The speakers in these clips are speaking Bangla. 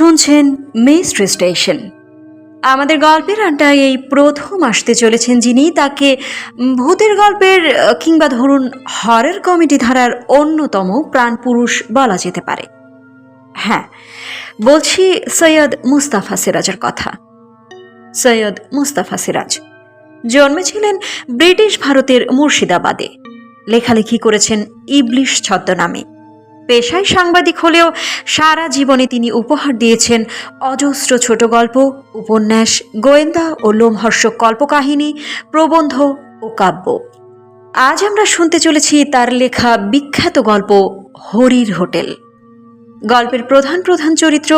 শুনছেন মিস্ট্রি স্টেশন। আমাদের গল্পের আড্ডায় এই প্রথম আসতে চলেছেন যিনি, তাকে ভূতের গল্পের কিংবা ধরুন হরের কমেডি ধারার অন্যতম প্রাণপুরুষ বলা যেতে পারে। হ্যাঁ বলছি সৈয়দ মুস্তাফা সিরাজের কথা। সৈয়দ মুস্তাফা সিরাজ জন্মেছিলেন ব্রিটিশ ভারতের মুর্শিদাবাদে। লেখালেখি করেছেন ইবলিশ ছদ্মনামে। পেশায় সাংবাদিক হলেও সারা জীবনে তিনি উপহার দিয়েছেন অজস্র ছোট গল্প, উপন্যাস, গোয়েন্দা ও লোমহর্ষক কল্পকাহিনী, প্রবন্ধ ও কাব্য। আজ আমরা শুনতে চলেছি তার লেখা বিখ্যাত গল্প হরির হোটেল। গল্পের প্রধান প্রধান চরিত্র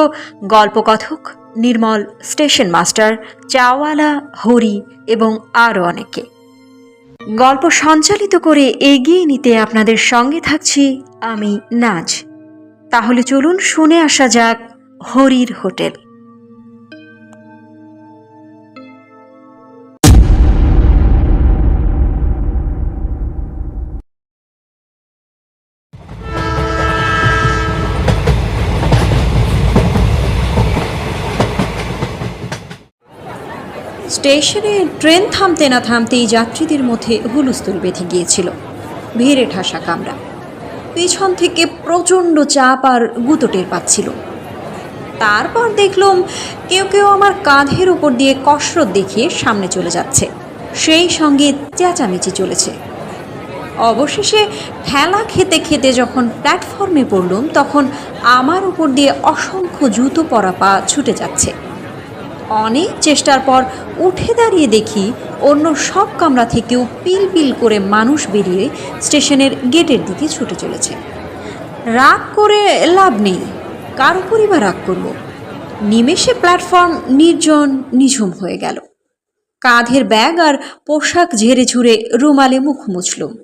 গল্পকথক, নির্মল, স্টেশন মাস্টার, চাওয়ালা, হরি এবং আরও অনেকে। গল্প সঞ্চালিত করে এগিয়ে নিতে আপনাদের সঙ্গে থাকছি আমি, নাজ। তাহলে চলুন শুনে আসা যাক হরির হোটেল। স্টেশনে ট্রেন থামতে না থামতেই যাত্রীদের মধ্যে হুলস্থুল বেঁধে গিয়েছিল। ভিড়ে ঠাসা কামরা। পিছন থেকে প্রচণ্ড চাপ আর গুঁতো টের পাচ্ছিল। তারপর দেখলাম কেউ কেউ আমার কাঁধের উপর দিয়ে কসরত দেখিয়ে সামনে চলে যাচ্ছে। সেই সঙ্গে চেঁচামেচি চলেছে। অবশেষে ঠেলা খেতে খেতে যখন প্ল্যাটফর্মে পড়লুম, তখন আমার উপর দিয়ে অসংখ্য জুতো পরা পা ছুটে যাচ্ছে। অনেক চেষ্টার পর উঠে দাঁড়িয়ে দেখি অন্য সব কামরা থেকেও পিল পিল করে মানুষ বেরিয়ে স্টেশনের গেটের দিকে ছুটে চলেছে। রাগ করে লাভ নেই, কার উপরই বা রাগ করব। নিমেষে প্ল্যাটফর্ম নির্জন, নিঝুম হয়ে গেল। কাঁধের ব্যাগ আর পোশাক ঝেড়ে ঝুড়ে রুমালে মুখ মুছলুম।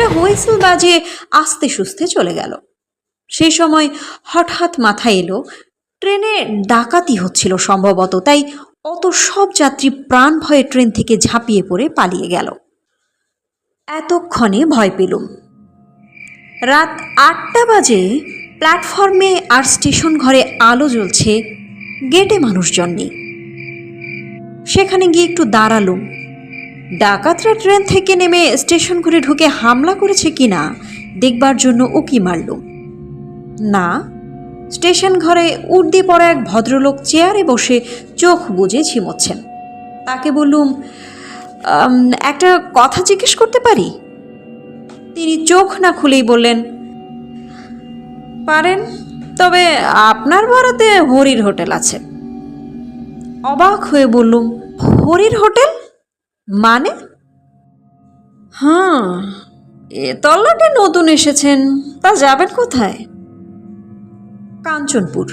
ট্রেনটা হুইসেল বাজে আস্তে সুস্তে চলে গেল। সেই সময় হঠাৎ মাথায় এলো, ট্রেনে ডাকাতি হচ্ছিল সম্ভবত, তাই অত সব যাত্রী প্রাণ ভয়ে ট্রেন থেকে ঝাঁপিয়ে পড়ে পালিয়ে গেল। এতক্ষণে ভয় পেলুম। রাত আটটা বাজে, প্ল্যাটফর্মে আর স্টেশন ঘরে আলো জ্বলছে, গেটে মানুষজন নেই। সেখানে গিয়ে একটু দাঁড়ালুম। ডাকাতরা ট্রেন থেকে নেমে স্টেশন ঘুরে ঢুকে হামলা করেছে কি না দেখবার জন্য উকি মারলুম না। স্টেশন ঘরে উর্দি পড়া এক ভদ্রলোক চেয়ারে বসে চোখ বুজে ঝিমোচ্ছেন। তাকে বললুম একটা কথা জিজ্ঞেস করতে পারি? তিনি চোখ না খুলেই বললেন, পারেন, তবে আপনার ভাড়াতে হরির হোটেল আছে। অবাক হয়ে বললুম, হরির হোটেল? মানে? হ্যাঁ এ তল্লাটে নতুন এসেছেন, তা যাবেন কোথায়? কাঞ্চনপুর।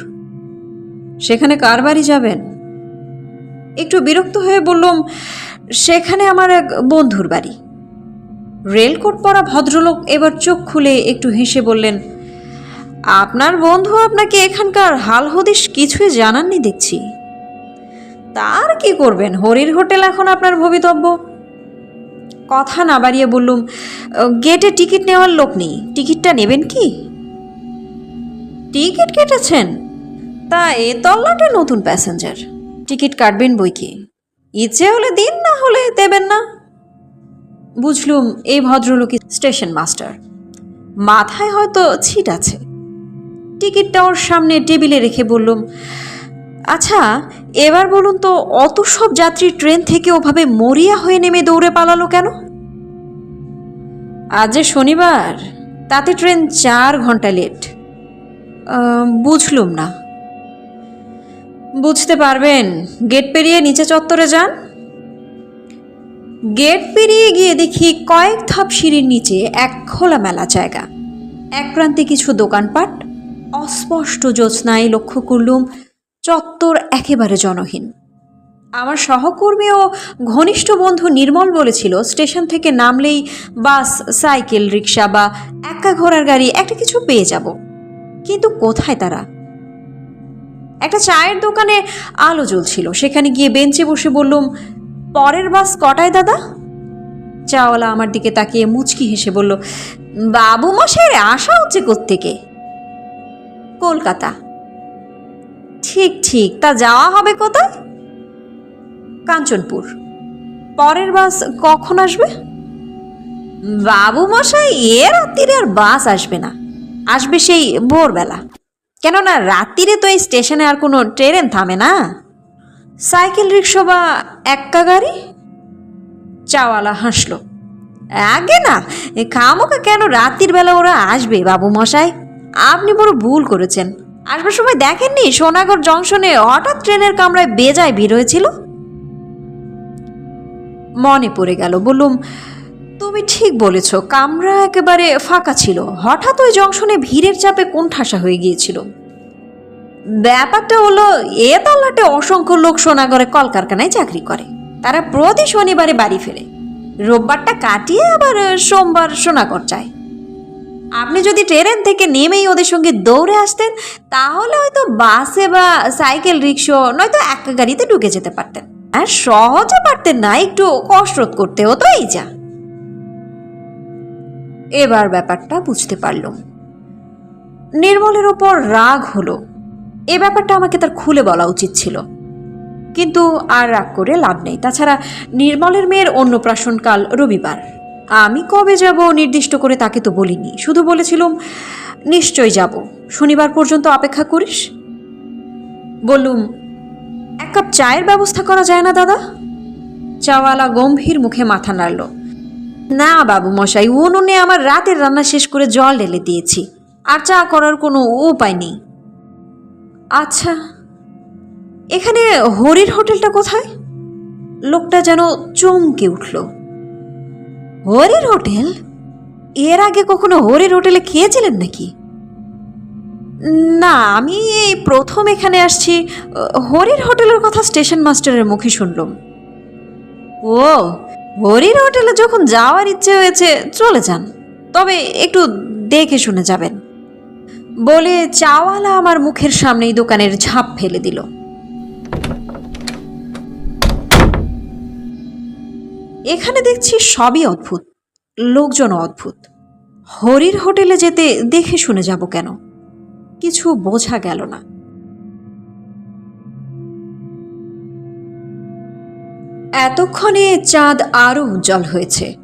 সেখানে কার বাড়ি যাবেন? একটু বিরক্ত হয়ে বললাম, সেখানে আমার এক বন্ধুর বাড়ি। রেলকোট পরা ভদ্রলোক এবার চোখ খুলে একটু হেসে বললেন, আপনার বন্ধু আপনাকে এখানকার হাল হদিস কিছুই জানাননি দেখছি। তার কি করবেন? হরির হোটেল এখন আপনার ভবিতব্য। কথা না বাড়িয়ে বললুম গেটে টিকিট নেওয়ার লোক নেই। টিকিটটা নেবেন কি? টিকিট কেটেছেন? তা এ তল্লাটে নতুন প্যাসেঞ্জার। টিকিট কাটবেন বই কি? ইচ্ছে হলে দিন, না হলে দেবেন না। বুঝলুম এই ভদ্রলোক স্টেশন মাস্টার। মাথায় হয়তো ছিট আছে। টিকিটটা ওর সামনে টেবিলে রেখে বললুম আচ্ছা এবার বলুন তো, অত সব যাত্রী ট্রেন থেকে ওভাবে মরিয়া হয়ে নেমে দৌড়ে পালালো কেন? আজ যে শনিবার, তাতে ট্রেন চার ঘণ্টা লেট। বুঝলুম না। বুঝতে পারবেন, গেট পেরিয়ে নিচে চত্বরে যান। গেট পেরিয়ে গিয়ে দেখি কয়েক ধাপ সিঁড়ির নিচে এক খোলামেলা জায়গা। এক প্রান্তে কিছু দোকানপাট, অস্পষ্ট জ্যোৎস্নায় লক্ষ্য করলুম চত্বর একেবারে জনহীন। আমার সহকর্মী ও ঘনিষ্ঠ বন্ধু নির্মল বলেছিল, স্টেশন থেকে নামলেই বাস, সাইকেল রিক্সা বা একা ঘোড়ার গাড়ি একটা কিছু পেয়ে যাব। কিন্তু কোথায় তারা? একটা চায়ের দোকানে আলো জ্বলছিল। সেখানে গিয়ে বেঞ্চে বসে বললুম, পরের বাস কটায় দাদা? চাওয়ালা আমার দিকে তাকিয়ে মুচকি হেসে বলল বাবু মশাইয়ের আসা হচ্ছে কোত্থেকে? কলকাতা। ঠিক ঠিক। তা যাওয়া হবে কোথায়? কাঞ্চনপুর। পরের বাস কখন আসবে? বাবু মশাই এ রাত্রিরে আর বাস আসবে না। আসবে সেই ভোরবেলা। কেননা রাত্রিরে তো এই স্টেশনে আর কোনো ট্রেন থামে না। সাইকেল রিক্সা বা এক্কা গাড়ি? চাওয়ালা হাসলো। আগে না খামোকা কেন রাত্রির বেলা ওরা আসবে বাবু মশাই আপনি বড় ভুল করেছেন। আসবার সময় দেখেননি? সোনাগড় জংশনে হঠাৎ ট্রেনের কামরায় বেজায় ভিড় হয়েছিল? মনে পড়ে গেল, বললুম, তুমি ঠিক বলেছ, কামরা একেবারে ফাঁকা ছিল। হঠাৎ ওই জংশনে ভিড়ের চাপে কোণঠাসা হয়ে গিয়েছিল। ব্যাপারটা হলো, এ তল্লাটে অসংখ্য লোক সোনাগড়ে কলকারখানায় চাকরি করে। তারা প্রতি শনিবারে বাড়ি ফেরে। রোববারটা কাটিয়ে আবার সোমবার সোনাগড় যায়। আপনি যদি ট্রেন থেকে নেমেই ওদের সঙ্গে দৌড়ে আসতেন, তাহলে হয়তো বাসে বা সাইকেল, রিক্সা, নয়তো একা গাড়িতে ঢুকে যেতে পারতেন। আর সহজে পারতেন না, একটু কসরত করতে হতো এই যা। এবার ব্যাপারটা বুঝতে পারলুম। নির্মলের ওপর রাগ হলো। এ ব্যাপারটা আমাকে তার খুলে বলা উচিত ছিল। কিন্তু আর রাগ করে লাভ নেই। তাছাড়া নির্মলের মেয়ের অন্নপ্রাশনকাল রবিবার। আমি কবে যাব নির্দিষ্ট করে তাকে তো বলিনি। শুধু বলেছিলাম নিশ্চয় যাব। শনিবার পর্যন্ত অপেক্ষা করিস? বললুম, এক কাপ চায়ের ব্যবস্থা করা যায় না, দাদা? চাওয়ালা গম্ভীর মুখে মাথা নাড়ল। না, বাবু মশাই, উনুনে আমার রাতের রান্না শেষ করে জল ঢেলে দিয়েছি। আর চা করার কোনো উপায় নেই। আচ্ছা এখানে হরির হোটেলটা কোথায়? লোকটা যেন চমকে উঠল। হরির হোটেল? এর আগে কখনো হরির হোটেলে খেয়েছিলেন নাকি? না, আমি এই প্রথম এখানে আসছি। হরির হোটেলের কথা স্টেশন মাস্টারের মুখে শুনলাম। ও, হরির হোটেলে যখন যাওয়ার ইচ্ছে হয়েছে, চলে যান। তবে একটু দেখে শুনে যাবেন। বলে চাওয়ালা আমার মুখের সামনেই দোকানের ঝাঁপ ফেলে দিল। এখানে দেখছি সবই অদ্ভুত, লোকজন অদ্ভুত। হরির হোটেলে যেতে দেখে শুনে যাব কেন? কিছু বোঝা গেল না। এতক্ষণে চাঁদ আরও উজ্জ্বল হয়েছে।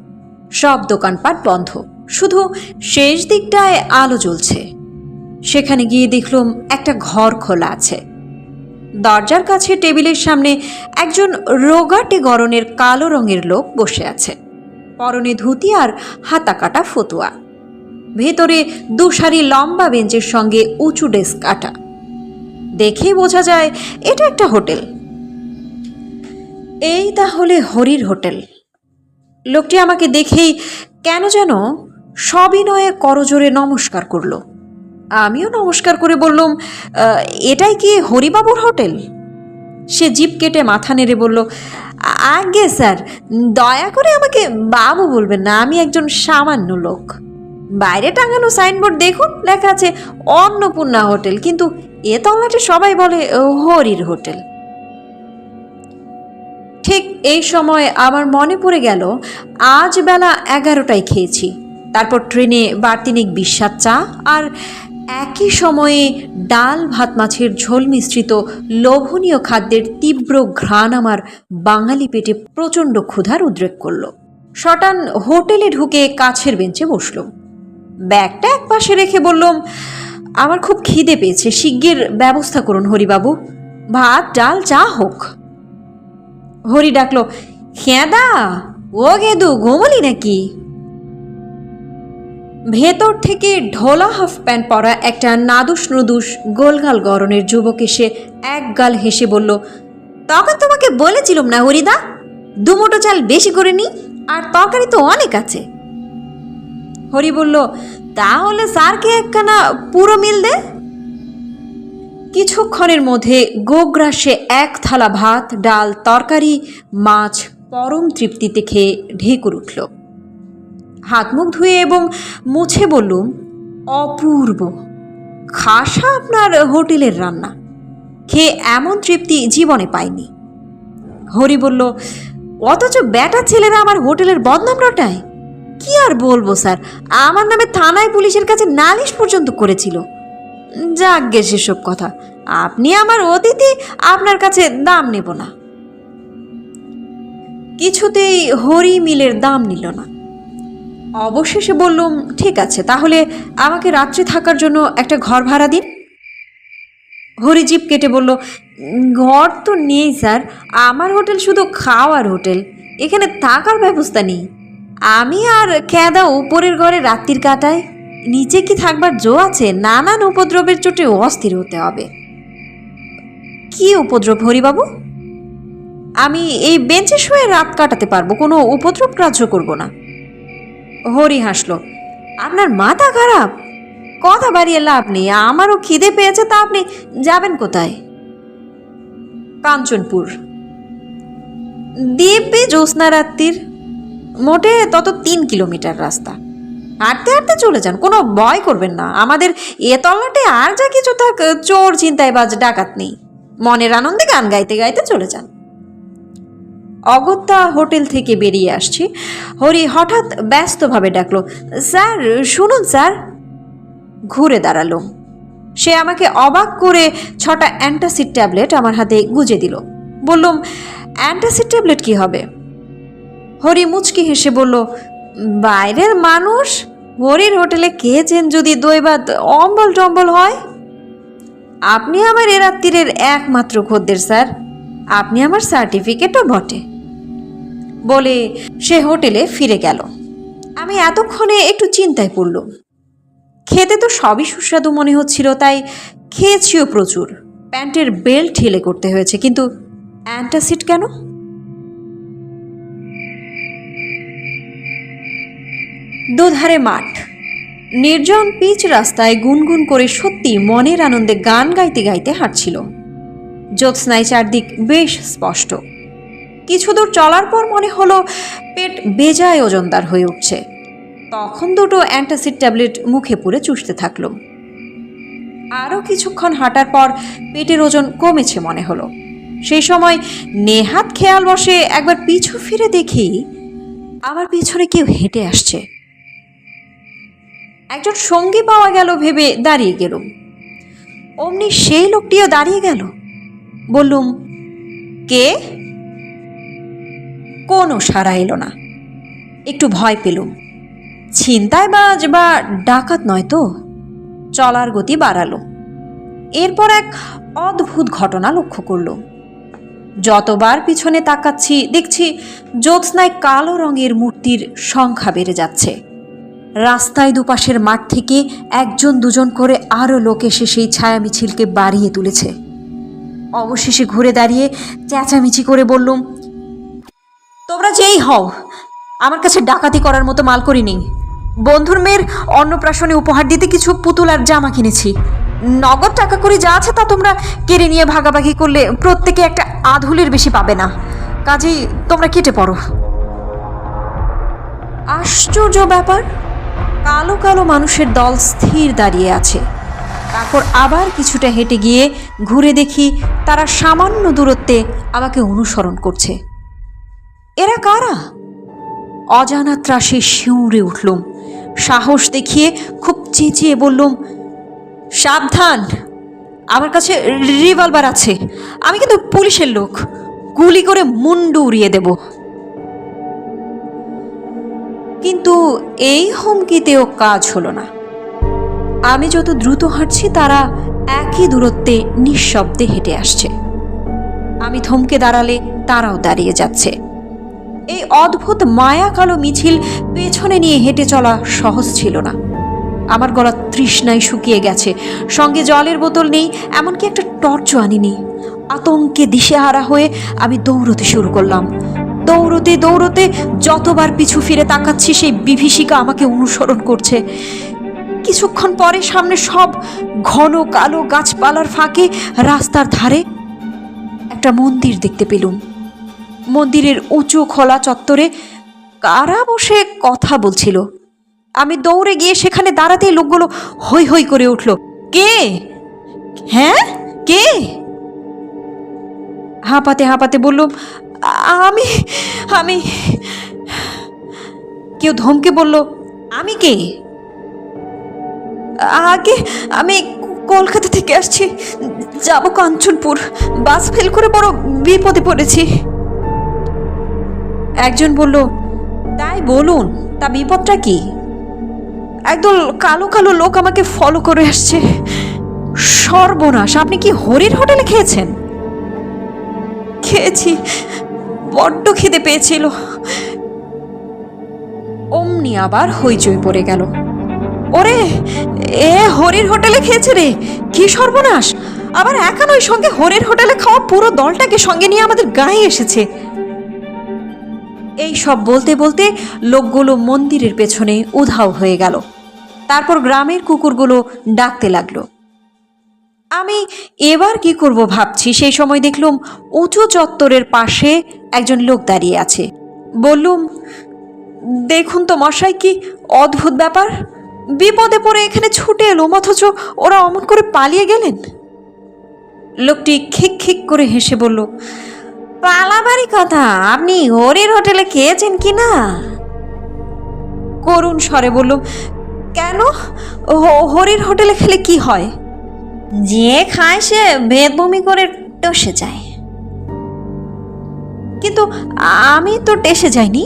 সব দোকানপাট বন্ধ, শুধু শেষ দিকটায় আলো জ্বলছে। সেখানে গিয়ে দেখলুম একটা ঘর খোলা আছে। দরজার কাছে টেবিলের সামনে একজন রোগাটে গরনের কালো রঙের লোক বসে আছে। পরনে ধুতি আর হাতা কাটা ফতুয়া। ভেতরে দুসারি লম্বা বেঞ্চের সঙ্গে উঁচু ডেস্ক কাটা দেখেই বোঝা যায় এটা একটা হোটেল। এই তাহলে হরির হোটেল। লোকটি আমাকে দেখেই কেন যেন সবিনয়ে করজোরে নমস্কার করল। আমিও নমস্কার করে বললাম এটাই কি হরিবাবুর হোটেল? সে জিপ কেটে মাথা নেড়ে বলল, আগে স্যার, দয়া করে আমাকে বাবু বলবেন না, আমি একজন সামান্য লোক। বাইরে টাঙানো সাইনবোর্ড দেখুন, লেখা আছে অন্নপূর্ণা হোটেল, কিন্তু এ তল্লাটে সবাই বলে হরির হোটেল। ঠিক এই সময় আমার মনে পড়ে গেল, আজ বেলা এগারোটায় খেয়েছি। তারপর ট্রেনে বার্তিনিক বিশ্বাস চা আর একই সময়ে ডাল ভাত মাছের ঝোল মিশ্রিত লোভনীয় খাদ্যের তীব্র ঘ্রাণ আমার বাঙালি পেটে প্রচণ্ড ক্ষুধার উদ্রেক করল। শটান হোটেলে ঢুকে কাছের বেঞ্চে বসলাম। ব্যাগটা এক পাশে রেখে বললাম, আমার খুব খিদে পেয়েছে, শিগগির ব্যবস্থা করুন হরিবাবু। ভাত, ডাল, চা হোক। হরি ডাকলো খেদা ও গেদু, ঘুমলি নাকি? ভেতর থেকে ঢোলা হাফ প্যান্ট পরা একটা নাদুস নুদুস গোলগাল গরনের যুবক এসে এক গাল হেসে বলল, তখন তোমাকে বলেছিলাম না হরিদা? দুমোটো চাল বেশি করে নি, আর তরকারি তো অনেক আছে। হরি বলল, তাহলে স্যারকে একখানা পুরো মিল দে। কিছুক্ষণের মধ্যে গোগ্রাসে এক থালা ভাত, ডাল, তরকারি, মাছ পরম তৃপ্তিতে খেয়ে ঢেকুর উঠল। হাত মুখ ধুয়ে এবং মুছে বললুম, অপূর্ব। খাসা আপনার হোটেলের রান্না। খেয়ে এমন তৃপ্তি জীবনে পাইনি। হরি বলল, অথচ ব্যাটা ছেলেরা আমার হোটেলের বদনাম রটায়। কি আর বলব স্যার, আমার নামে থানায় পুলিশের কাছে নালিশ পর্যন্ত করেছিল। যাক গে সেসব কথা, আপনি আমার অতিথি, আপনার কাছে দাম নেব না। কিছুতেই হরি মিলের দাম নিল না। অবশেষে বললুম, ঠিক আছে, তাহলে আমাকে রাত্রে থাকার জন্য একটা ঘর ভাড়া দিন। হরিজিপ কেটে বলল, ঘর তো নেই, স্যার। আমার হোটেল শুধু খাওয়ার হোটেল। এখানে থাকার ব্যবস্থা নেই। আমি আর খেদা উপরের ঘরে রাত্রির কাটায়। নিচে কি থাকবার জো আছে? নানান উপদ্রবের চোটে অস্থির হতে হবে। কি উপদ্রব, হরিবাবু? আমি এই বেঞ্চে শুয়ে রাত কাটাতে পারব। কোনো উপদ্রব গ্রাহ্য করব না। হরি হাসলো, আপনার মাথা খারাপ? কথা বাড়িয়ে লাভ নেই, আমারও খিদে পেয়েছে, তা আপনি যাবেন কোথায়? কাঞ্চনপুর। দিব্যি জ্যোৎস্না রাত্রির, মোটে তত তিন কিলোমিটার রাস্তা। হাঁটতে হাঁটতে চলে যান, কোনো ভয় করবেন না, আমাদের এ তল্লাটে আর যা কিছু থাক, চোর চিন্তায় বাজ ডাকাত নেই। মনের আনন্দে গান গাইতে গাইতে চলে যান। অগত্যা হোটেল থেকে বেরিয়ে আসছি। হরি হঠাৎ ব্যস্তভাবে ডাকলো, স্যার, শুনুন স্যার। ঘুরে দাঁড়াল। সে আমাকে অবাক করে ছটা অ্যান্টাসিড ট্যাবলেট আমার হাতে গুজে দিল। বললুম, অ্যান্টাসিড ট্যাবলেট কি হবে? হরি মুচকি হেসে বলল, বাইরের মানুষ? হরির হোটেলে খেয়েছেন যদি দইভাত অম্বল টম্বল হয়? আপনি আমার এ রাত্রিরের একমাত্র খদ্দের, স্যার। আপনি আমার সার্টিফিকেটও বটে। বলে সে হোটেলে ফিরে গেল। আমি এতক্ষণে একটু চিন্তায় পড়ল খেতে তো সবই সুস্বাদু মনে হচ্ছিল, তাই খেয়েছিও প্রচুর। প্যান্টের বেল্ট ঠেলে করতে হয়েছে, কিন্তু অ্যান্টাসিড কেন? দুধারে মাঠ। নির্জন পিচ রাস্তায় গুনগুন করে সত্যি মনের আনন্দে গান গাইতে গাইতে হাঁটছিল। জ্যোৎস্নায় চারদিক বেশ স্পষ্ট। কিছু দূর চলার পর মনে হলো পেট বেজায় ওজনদার হয়ে উঠছে। তখন দুটো অ্যান্টাসিড ট্যাবলেট মুখে পুরে চুষতে থাকল। আরও কিছুক্ষণ হাঁটার পর পেটের ওজন কমেছে মনে হলো। সেই সময় নেহাত খেয়াল বসে একবার পিছু ফিরে দেখি, আমার পিছনে কেউ হেঁটে আসছে। একজন সঙ্গী পাওয়া গেল ভেবে দাঁড়িয়ে গেলুম। অমনি সেই লোকটিও দাঁড়িয়ে গেল। বললুম, কে? কোনো সাড়া এলো না। একটু ভয় পেলুম। ছিনতাই বাজ বা ডাকাত নয় তো? চলার গতি বাড়ালো। এরপর এক অদ্ভুত ঘটনা লক্ষ্য করল। যতবার পিছনে তাকাচ্ছি, দেখছি জ্যোৎস্নায় কালো রঙের মূর্তির সংখ্যা বেড়ে যাচ্ছে। রাস্তায় দুপাশের মাঠ থেকে একজন দুজন করে আরও লোক এসে সেই ছায়া মিছিলকে বাড়িয়ে তুলেছে। অবশেষে ঘুরে দাঁড়িয়ে চেঁচামেচি করে বললুম তোমরা যেই হও, আমার কাছে ডাকাতি করার মতো মাল করিনি বন্ধুর মেয়ের অন্নপ্রাশনে উপহার দিতে কিছু পুতুল আর জামা কিনেছি। নগদ টাকা করে যা আছে তা তোমরা কেড়ে নিয়ে ভাগাভাগি করলে প্রত্যেকে একটা আধুলের বেশি পাবে না। কাজেই তোমরা কেটে পড়ো। আশ্চর্য ব্যাপার, কালো কালো মানুষের দল স্থির দাঁড়িয়ে আছে। তারপর আবার কিছুটা হেঁটে গিয়ে ঘুরে দেখি তারা সামান্য দূরত্বে আমাকে অনুসরণ করছে। এরা কারা? অজানা ত্রাসে শিউরে উঠলুম। সাহস দেখিয়ে খুব চেঁচিয়ে বললুম, সাবধান, আমার কাছে রিভলভার আছে। আমি কিন্তু পুলিশের লোক। গুলি করে মুন্ডু উড়িয়ে দেব। কিন্তু এই হুমকিতেও কাজ হলো না। আমি যত দ্রুত হাঁটছি, তারা একই দূরত্বে নিঃশব্দে হেঁটে আসছে। আমি থমকে দাঁড়ালে তারাও দাঁড়িয়ে যাচ্ছে। এই অদ্ভুত মায়া কালো মিছিল পেছনে নিয়ে হেঁটে চলা সহজ ছিল না। আমার গলা তৃষ্ণায় শুকিয়ে গেছে। সঙ্গে জলের বোতল নেই, এমনকি একটা টর্চও আনিনি। আতঙ্কে দিশেহারা হয়ে আমি দৌড়তে শুরু করলাম। দৌড়তে দৌড়তে যতবার পিছু ফিরে তাকাচ্ছি, সেই বিভীষিকা আমাকে অনুসরণ করছে। কিছুক্ষণ পরে সামনে সব ঘন কালো গাছপালার ফাঁকে রাস্তার ধারে একটা মন্দির দেখতে পেলুম। মন্দিরের উঁচু খোলা চত্বরে কারা বসে কথা বলছিল? আমি দৌড়ে গিয়ে সেখানে দাঁড়াতেই লোকগুলো হৈ হৈ করে উঠল। কে? হ্যাঁ? কে? হাঁপাতে হাঁপাতে বললুম আমি আমি। কেউ ধমকে বলল, আমি কে? আগে আমি কলকাতা থেকে আসছি। যাব কাঞ্চনপুর। বাস ফেল করে বড় বিপদে পড়েছি। একজন বলল, তাই বলুন, তা বিপদটা কি? একদল কালো কালো লোক আমাকে ফলো করে আসছে। সর্বনাশ, আপনি কি হরির হোটেলে খেয়েছেন? খেয়েছি, বড্ড খিদে পেয়েছিল। অমনি আবার হইচই পড়ে গেল। ওরে, এ হরির হোটেলে খেয়েছে রে, কি সর্বনাশ! আবার একা নয় সঙ্গে হরির হোটেলে খাওয়া পুরো দলটাকে সঙ্গে নিয়ে আমাদের গায়ে এসেছে। এই সব বলতে বলতে লোকগুলো মন্দিরের পেছনে উধাও হয়ে গেল। তারপর গ্রামের কুকুরগুলো ডাকতে লাগল। আমি এবার কি করব ভাবছি? সেই সময় দেখলুম উঁচু চত্বরের পাশে একজন লোক দাঁড়িয়ে আছে। বললুম, দেখুন তো মশাই, কি অদ্ভুত ব্যাপার। বিপদে পড়ে এখানে ছুটে এলো অথচ ওরা অমন করে পালিয়ে গেলেন? লোকটি খিক খিক করে হেসে বলল পালাবারই কথা। আপনি হরির হোটেলে খেয়েছেন কি না করুণ স্বরে বলল, কেন? হরির হোটেলে খেলে কি হয়? যে খায় সে ভেদ বমি করে টসে যায়। কিন্তু আমি তো টেসে যাইনি।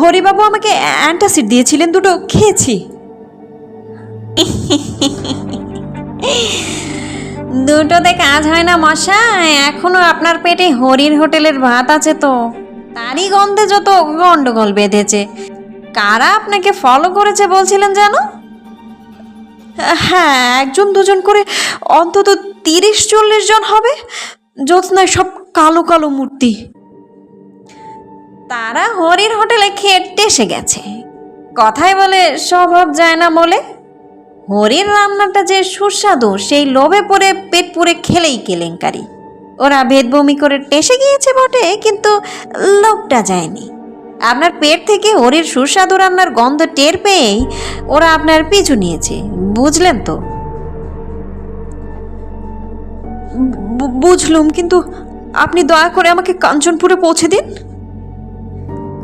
হরিবাবু আমাকে অ্যান্টাসিড দিয়েছিলেন, দুটো খেয়েছি। দুটোতে কাজ হয় না মশাই, এখনও আপনার পেটে হরির হোটেলের ভাত আছে তো। তারই গন্ধে যত গন্ডগোল বেঁধেছে। কারা আপনাকে ফলো করেছে বলছিলেন জানো? হ্যাঁ একজন দুজন করে অন্তত তিরিশ চল্লিশ জন হবে। জ্যোৎস্নায় সব কালো কালো মূর্তি। তারা হরির হোটেলে খেয়ে এসে গেছে। কথায় বলে স্বভাব যায় না বলে। হরির রান্নাটা যে সুস্বাদু, সেই লোভে পড়ে পেট পুরে খেলেই কেলেঙ্কারি। ওরা ভেদভূমি করে টেসে গিয়েছে বটে, কিন্তু লোকটা যায়নি। আপনার পেট থেকে হরির সুস্বাদু রান্নার গন্ধ টের পেয়েই ওরা আপনার পিছু নিয়েছে, বুঝলেন তো? বুঝলুম, কিন্তু আপনি দয়া করে আমাকে কাঞ্চনপুরে পৌঁছে দিন।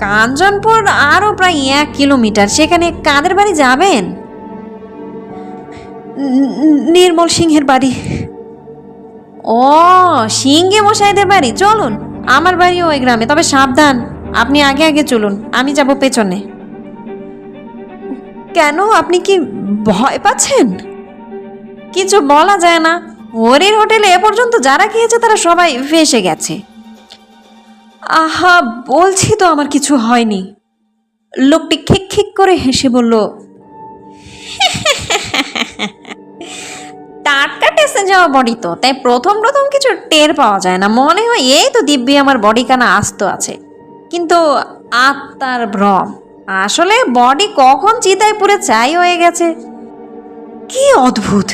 কাঞ্চনপুর আরও প্রায় এক কিলোমিটার, সেখানে কাদের বাড়ি যাবেন? নির্মল সিংহের বাড়ি। ও সিংহে মশাইদের বাড়ি। চলুন আমার বাড়িও ওই গ্রামে তবে সাবধান। আপনি আগে আগে চলুন আমি যাব পেছনে। কেন? আপনি কি ভয় পাচ্ছেন? কিছু বলা যায় না। হরির হোটেলে এ পর্যন্ত যারা খেয়েছে তারা সবাই ফেসে গেছে। আহা বলছি তো আমার কিছু হয়নি। লোকটি খিক খিক করে হেসে বলল টাটকা টেস্টে যাওয়া বডি তো, তাই প্রথম প্রথম কিছু টের পাওয়া যায় না। মনে হয় এই তো দিব্যি আমার বডি কানা আস্ত আছে। কিন্তু আত্মার ভ্রম, আসলে বডি কখন চিতায় পুরে চাই হয়ে গেছে? কি অদ্ভুত!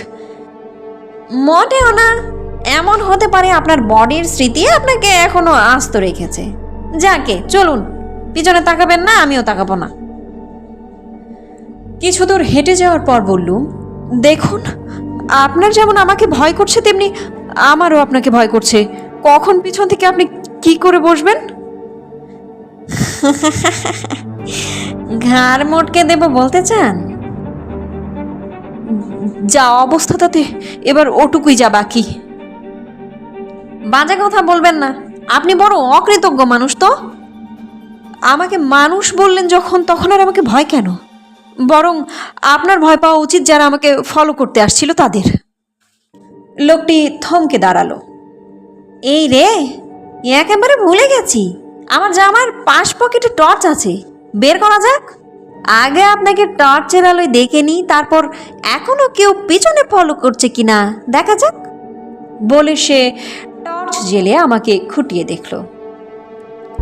মোটেও না, এমন হতে পারে আপনার বডির স্মৃতি আপনাকে এখনও আস্ত রেখেছে। যাকে, চলুন, পিছনে তাকাবেন না, আমিও তাকাবো না। কিছু দূর হেঁটে যাওয়ার পর বললুম, দেখুন আপনার যেমন আমাকে ভয় করছে তেমনি আমারও আপনাকে ভয় করছে। কখন পিছন থেকে আপনি কি করে বসবেন? ঘাড় মোটকে দেব বলতে চান? যা অবস্থা তাতে এবার ওটুকুই যা বাকি। বাজে কথা বলবেন না। আপনি বড় অকৃতজ্ঞ মানুষ তো। আমাকে মানুষ বললেন যখন তখন আর আমাকে ভয় কেন? বরং আপনার ভয় পাওয়া উচিত যারা আমাকে ফলো করতে আসছিল তাদের। লোকটি থমকে দাঁড়াল। এই রে একেবারে ভুলে গেছি। আমার জামার পাশ পকেটে টর্চ আছে। বের করা যাক। আগে আপনাকে টর্চের আলোয় দেখে নিই, তারপর এখনও কেউ পিছনে ফলো করছে কিনা, দেখা যাক। বলে সে টর্চ জেলে আমাকে খুঁটিয়ে দেখল।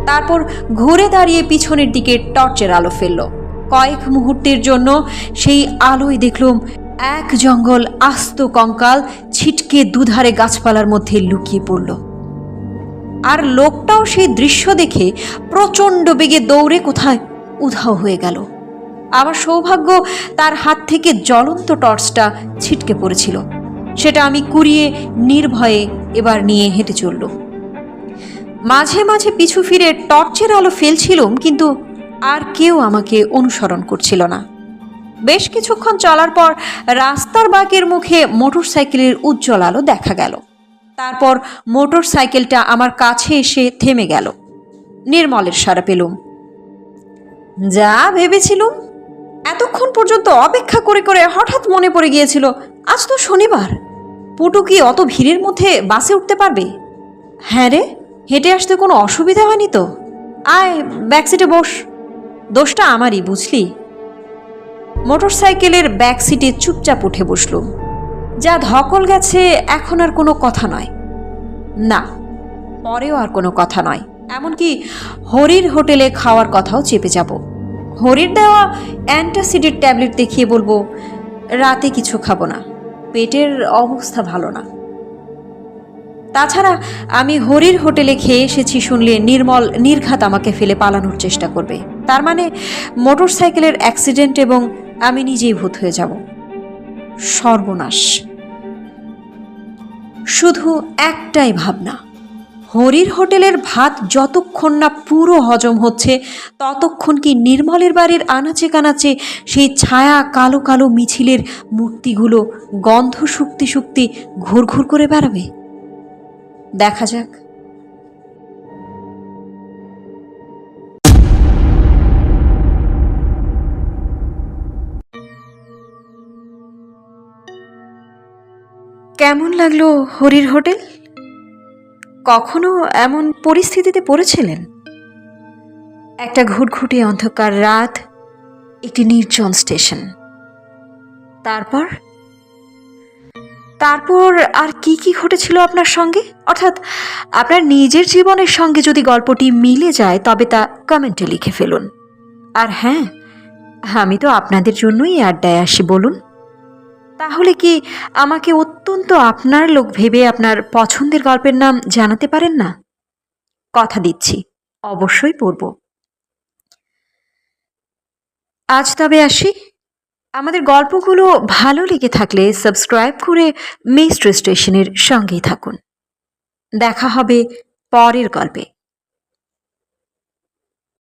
তারপর ঘুরে দাঁড়িয়ে পিছনের দিকে টর্চের আলো ফেলল। কয়েক মুহূর্তের জন্য সেই আলোয় দেখলুম এক জঙ্গল আস্ত কঙ্কাল ছিটকে দুধারে গাছপালার মধ্যে লুকিয়ে পড়ল। আর লোকটাও সেই দৃশ্য দেখে প্রচণ্ড বেগে দৌড়ে কোথায় উধাও হয়ে গেল। আমার সৌভাগ্য তার হাত থেকে জ্বলন্ত টর্চটা ছিটকে পড়েছিল। সেটা আমি কুড়িয়ে নির্ভয়ে এবার নিয়ে হেঁটে চলল মাঝে মাঝে পিছু ফিরে টর্চের আলো ফেলছিলাম, কিন্তু আর কেউ আমাকে অনুসরণ করছিল না। বেশ কিছুক্ষণ চলার পর রাস্তার বাঁকের মুখে মোটরসাইকেলের উজ্জ্বল আলো দেখা গেল। তারপর মোটরসাইকেলটা আমার কাছে এসে থেমে গেল। নির্মলের সারা পেলুম। যা ভেবেছিলুম? এতক্ষণ পর্যন্ত অপেক্ষা করে করে হঠাৎ মনে পড়ে গিয়েছিল, আজ তো শনিবার। পুটু কি অত ভিড়ের মধ্যে বাসে উঠতে পারবে? হ্যাঁ রে, হেঁটে আসতে কোনো অসুবিধা হয়নি তো? আয় ব্যাকসিটে বস। দোষটা আমারই, বুঝলি? মোটরসাইকেলের ব্যাক সিটে চুপচাপ উঠে বসলুম যা ধকল গেছে, এখন আর কোনো কথা নয়। না, পরেও আর কোনো কথা নয়। এমনকি হরির হোটেলে খাওয়ার কথাও চেপে যাব। হরির দেওয়া অ্যান্টাসিডের ট্যাবলেট দেখিয়ে বলব, রাতে কিছু খাব না। পেটের অবস্থা ভালো না। তাছাড়া আমি হরির হোটেলে খেয়ে এসেছি শুনলে নির্মল নির্ঘাত আমাকে ফেলে পালানোর চেষ্টা করবে। তার মানে মোটর সাইকেলের অ্যাক্সিডেন্ট এবং আমি নিজেই ভূত হয়ে যাব। সর্বনাশ। শুধু একটাই ভাবনা, হরির হোটেলের ভাত যতক্ষণ না পুরো হজম হচ্ছে, ততক্ষণ কি নির্মলের বাড়ির আনাচে কানাচে সেই ছায়া কালো কালো মিছিলের মূর্তিগুলো গন্ধ শুক্তি শুক্তি ঘুরঘুর করে বেড়াবে? দেখা যাক। কেমন লাগল হরির হোটেল? কখনো এমন পরিস্থিতিতে পড়েছিলেন? একটা ঘুটঘুটে অন্ধকার রাত, একটি নির্জন স্টেশন। তারপর? তারপর আর কি কি ঘটেছিল আপনার সঙ্গে? অর্থাৎ আপনার নিজের জীবনের সঙ্গে যদি গল্পটি মিলে যায়, তবে তা কমেন্টে লিখে ফেলুন। আর হ্যাঁ আমি তো আপনাদের জন্যই আড্ডায় আসি, বলুন। তাহলে কি আমাকে অত্যন্ত আপনার লোক ভেবে আপনার পছন্দের গল্পের নাম জানাতে পারেন না? কথা দিচ্ছি, অবশ্যই পড়ব। আজ তবে আসি। আমাদের গল্পগুলো ভালো লেগে থাকলে সাবস্ক্রাইব করে মিস্ট্রি স্টেশনের সঙ্গেই থাকুন। দেখা হবে পরের গল্পে।